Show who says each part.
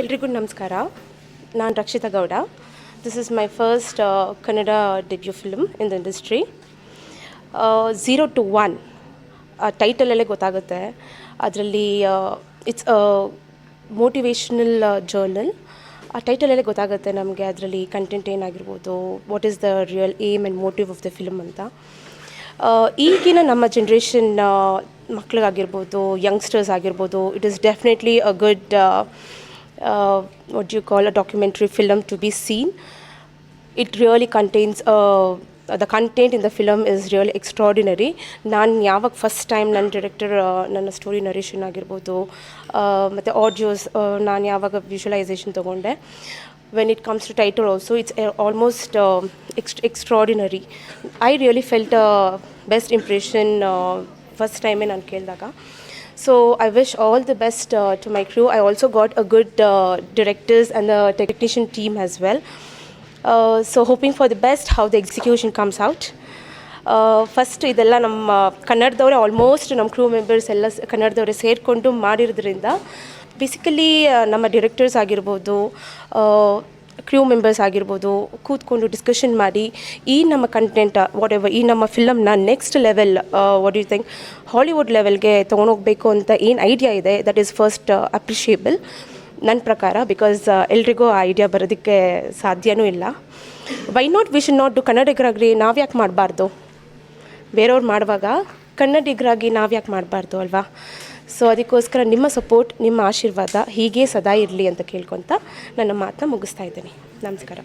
Speaker 1: ಎಲ್ರಿಗೂ ನಮಸ್ಕಾರ. ನಾನು Rakshita Gowda. This is my first Kannada debut film in the industry zero two one ಟೈಟಲಲ್ಲೇ ಗೊತ್ತಾಗುತ್ತೆ. ಅದರಲ್ಲಿ ಇಟ್ಸ್ ಮೋಟಿವೇಶ್ನಲ್ ಜರ್ನಲ್ ಆ ಟೈಟಲಲ್ಲೇ ಗೊತ್ತಾಗುತ್ತೆ ನಮಗೆ ಅದರಲ್ಲಿ content ಏನಾಗಿರ್ಬೋದು what is the real aim and motive of the film ಅಂತ. ಈಗಿನ ನಮ್ಮ ಜನ್ರೇಷನ್ ಮಕ್ಳಿಗಾಗಿರ್ಬೋದು ಯಂಗ್ಸ್ಟರ್ಸ್ ಆಗಿರ್ಬೋದು it is definitely a good what you call a documentary film to be seen it really contains the content in the film is really extraordinary ನಾನು ಯಾವಾಗ first time ನನ್ನ director ನನ್ನ story narration ಆಗಿರ್ಬೋದು ಮತ್ತು audios ನಾನು ಯಾವಾಗ visualisation ತೊಗೊಂಡೆ. When it comes to title also it's almost ಎಕ್ಸ್ಟ್ extraordinary I really felt best impression first ಟೈಮೇ ನಾನು ಕೇಳಿದಾಗ. So I wish all the best to my crew I also got a good directors and the technician team as well. So, hoping for the best, how the execution comes out. First ಇದೆಲ್ಲ ನಮ್ಮ ಕನ್ನಡದವರೇ almost ನಮ್ಮ ಕ್ರೂ members ಎಲ್ಲ ಕನ್ನಡದವರೇ ಸೇರಿಕೊಂಡು ಮಾಡಿರೋದ್ರಿಂದ basically ನಮ್ಮ directors ಆಗಿರ್ಬೋದು ಕ್ರೂ members ಆಗಿರ್ಬೋದು ಕೂತ್ಕೊಂಡು ಡಿಸ್ಕಷನ್ ಮಾಡಿ, ಈ ನಮ್ಮ ಕಂಟೆಂಟ್ ವಾಟ್ ಎವರ್ ಈ ನಮ್ಮ ಫಿಲಮ್ನ next level what you think Hollywood ಲೆವೆಲ್ಗೆ ತೊಗೊಂಡೋಗ್ಬೇಕು ಅಂತ ಏನು ಐಡಿಯಾ ಇದೆ ದಟ್ ಈಸ್ ಫಸ್ಟ್ ಅಪ್ರಿಷಿಯೇಬಲ್ ನನ್ನ ಪ್ರಕಾರ ಬಿಕಾಸ್ ಎಲ್ರಿಗೂ ಆ ಐಡಿಯಾ ಬರೋದಕ್ಕೆ ಸಾಧ್ಯನೂ ಇಲ್ಲ. Why not we should not do ಕನ್ನಡಿಗರಾಗ್ರಿ ನಾವು ಯಾಕೆ ಮಾಡಬಾರ್ದು? ಬೇರೆಯವ್ರು ಮಾಡುವಾಗ ಕನ್ನಡಿಗರಾಗಿ ನಾವು ಯಾಕೆ ಮಾಡಬಾರ್ದು ಅಲ್ವಾ? ಸೊ ಅದಕ್ಕೋಸ್ಕರ ನಿಮ್ಮ ಸಪೋರ್ಟ್, ನಿಮ್ಮ ಆಶೀರ್ವಾದ ಹೀಗೆ ಸದಾ ಇರಲಿ ಅಂತ ಕೇಳ್ಕೊತ ನನ್ನ ಮಾತನ್ನ ಮುಗಿಸ್ತಾ ಇದ್ದೀನಿ. ನಮಸ್ಕಾರ.